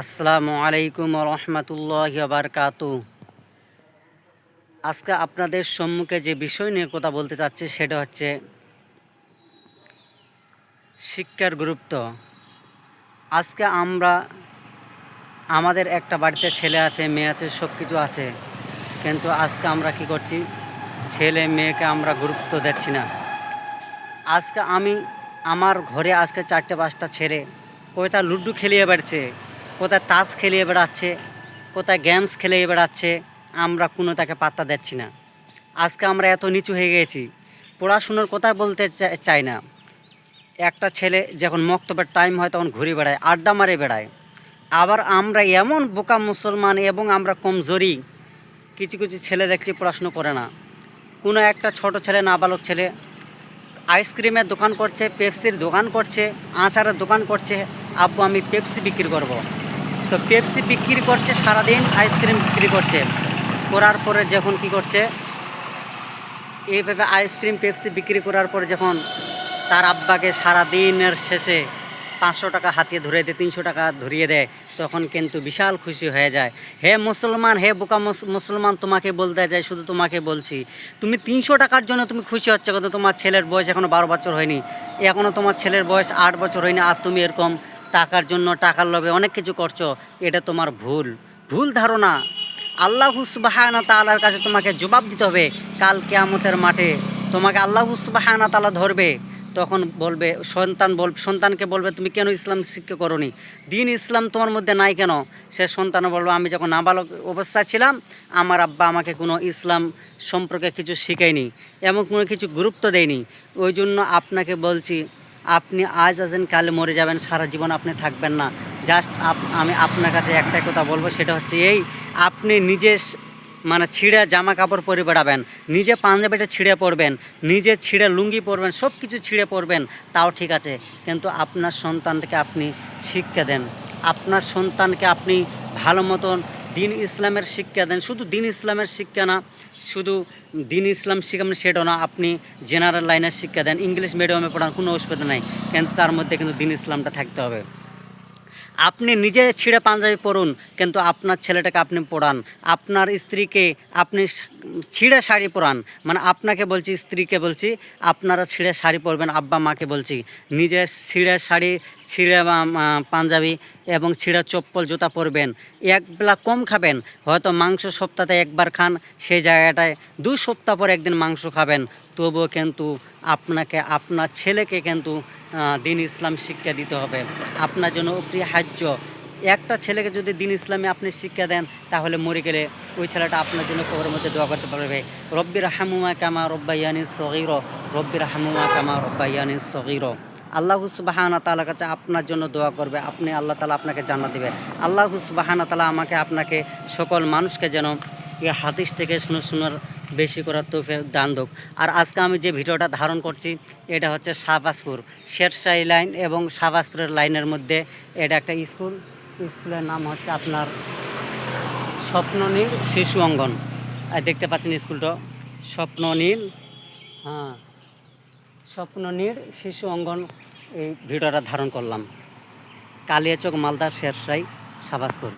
আসসালামু আলাইকুম রহমতুল্লাহ বারকাতু আজকে আপনাদের সম্মুখে যে বিষয় নিয়ে কথা বলতে চাচ্ছি সেটা হচ্ছে শিক্ষার গুরুত্ব। আজকে আমরা আমাদের একটা বাড়িতে ছেলে আছে, মেয়ে আছে সব কিছু আছে। কিন্তু আজকে আমরা কি করছি? ছেলে মেয়েকে আমরা গুরুত্ব দিচ্ছি না। আজকে আমি, আমার ঘরে আজকে চারটে পাঁচটা ছেলে কোথায় লুডু খেলিয়ে বেড়াচ্ছে কোথায় তাস খেলিয়ে বেড়াচ্ছে, কোথায় গেমস খেলিয়ে বেড়াচ্ছে, আমরা কোনো তাকে পাত্তা দিচ্ছি না। আজকে আমরা এত নিচু হয়ে গেছি, পড়াশুনোর কথা বলতে চাই না। একটা ছেলে যখন মক্তবের টাইম হয় তখন ঘুরে বেড়ায়, আড্ডা মারে বেড়ায়। আবার আমরা এমন বোকা মুসলমান এবং আমরা কমজোরি, কিছু কিছু ছেলে দেখছি পড়াশুনো করে না। কোনো একটা ছোট ছেলে, নাবালক ছেলে, আইসক্রিমের দোকান করছে, পেপসির দোকান করছে, আচারের দোকান করছে আব্বু আমি পেপসি বিক্রি করব। তো পেপসি বিক্রি করছে সারাদিন আইসক্রিম বিক্রি করছে। করার পরে যখন কি করছে, এইভাবে আইসক্রিম পেপসি বিক্রি করার পর যখন তার আব্বাকে সারা দিনের শেষে পাঁচশো টাকা হাতিয়ে ধরে দেয়, তিনশো টাকা ধরিয়ে দেয়, তখন কিন্তু বিশাল খুশি হয়ে যায়। হে মুসলমান, হে বোকা মুসলমান, তোমাকে বলতে যায় শুধু তোমাকে বলছি, তুমি তিনশো টাকার জন্য তুমি খুশি হচ্ছে কত তোমার ছেলের বয়স এখনও বারো বছর হয়নি। এখনও তোমার ছেলের বয়স আট বছর হয়নি, আর তুমি এরকম টাকার জন্য, টাকার লোভে অনেক কিছু করছ, এটা তোমার ভুল। ভুল ধারণা। আল্লাহ সুবাহানা তালার কাছে তোমাকে জবাব দিতে হবে, কাল কেয়ামতের মাঠে তোমাকে আল্লাহ সুবাহানা তালা ধরবে। তখন বলবে, সন্তান বল, সন্তানকে বলবে, তুমি কেন ইসলাম শিক্ষা করনি? দিন ইসলাম তোমার মধ্যে নাই কেন? সে সন্তানও বলবে, আমি যখন নাবালক অবস্থায় ছিলাম, আমার আব্বা আমাকে কোনো ইসলাম সম্পর্কে কিছু শিখায়নি এবং কোনো কিছু গুরুত্ব দেয়নি। ওই জন্য আপনাকে বলছি আপনি আজ আছেন, কালে মরে যাবেন, সারা জীবন আপনি থাকবেন না। জাস্ট আমি আপনার কাছে একটাই কথা বলব, সেটা হচ্ছে এই, আপনি নিজে মানে ছিঁড়ে জামা কাপড় পরে বেড়াবেন, নিজে পাঞ্জাবিটা ছিঁড়ে পরবেন, নিজে ছিঁড়ে লুঙ্গি পরবেন সব কিছু ছিঁড়ে পরবেন, তাও ঠিক আছে। কিন্তু আপনার সন্তানকে আপনি শিক্ষা দেন, আপনার সন্তানকে আপনি ভালো মতন দিন ইসলামের শিক্ষা দেন, শুধু দিন ইসলামের শিক্ষা না শুধু দিন ইসলাম শিখাবেন সেটাও না, আপনি জেনারেল লাইনের শিক্ষা দেন ইংলিশ মিডিয়ামে পড়ান, কোনো অসুবিধা নাই। কিন্তু তার মধ্যে কিন্তু দিন ইসলামটা থাকতে হবে। আপনি নিজে ছিঁড়ে পাঞ্জাবি পরুন, কিন্তু আপনার ছেলেটাকে আপনি পড়ান আপনার স্ত্রীকে আপনি ছিঁড়ে শাড়ি পরান। মানে আপনাকে বলছি, স্ত্রীকে বলছি, আপনারা ছিঁড়ে শাড়ি পরবেন, আব্বা মাকে বলছি। নিজে ছিঁড়ে শাড়ি, ছিঁড়ে পাঞ্জাবি এবং ছিঁড়ে চপ্পল, জুতা পরবেন। এক বেলা কম খাবেন, হয়তো মাংস সপ্তাহে একবার খান, সেই জায়গাটায় দুই সপ্তাহ পর একদিন মাংস খাবেন। তবুও কিন্তু আপনাকে, আপনার ছেলেকে কিন্তু দিন ইসলাম শিক্ষা দিতে হবে। আপনার জন্য অপরিহার্য। একটা ছেলেকে যদি দিন ইসলামে আপনি শিক্ষা দেন, তাহলে মরে গেলে ওই ছেলেটা আপনার জন্য কবরের মধ্যে দোয়া করতে পারবে। রব্বির হামুমা কামা রব্বাইয়ানি সগির। রব্বির হামুমা কামা রব্বাইয়ানি সগির। আল্লাহ সুবাহানা তালা কাছে আপনার জন্য দোয়া করবে। আপনি আল্লাহ তালা আপনাকে জানা দেবে। আল্লাহ সুবাহানা তালা আমাকে আপনাকে সকল মানুষকে যেন এই হাদিস থেকে শুনে, শোনার বেশি করার তো দান দোক আর আজকে আমি যে ভিডিওটা ধারণ করছি, এটা হচ্ছে শাহবাজপুর। শেরশাহী লাইন এবং শাহবাজপুরের লাইনের মধ্যে এটা একটা স্কুল। স্কুলের নাম হচ্ছে আপনার স্বপ্ননীল শিশু অঙ্গন। আর দেখতে পাচ্ছেন স্কুলটা। স্বপ্ননীল হ্যাঁ স্বপ্ননীল শিশু অঙ্গন এই ভিডিওটা ধারণ করলাম। কালিয়াচক মালদার শেরশাহী, শাহবাজপুর।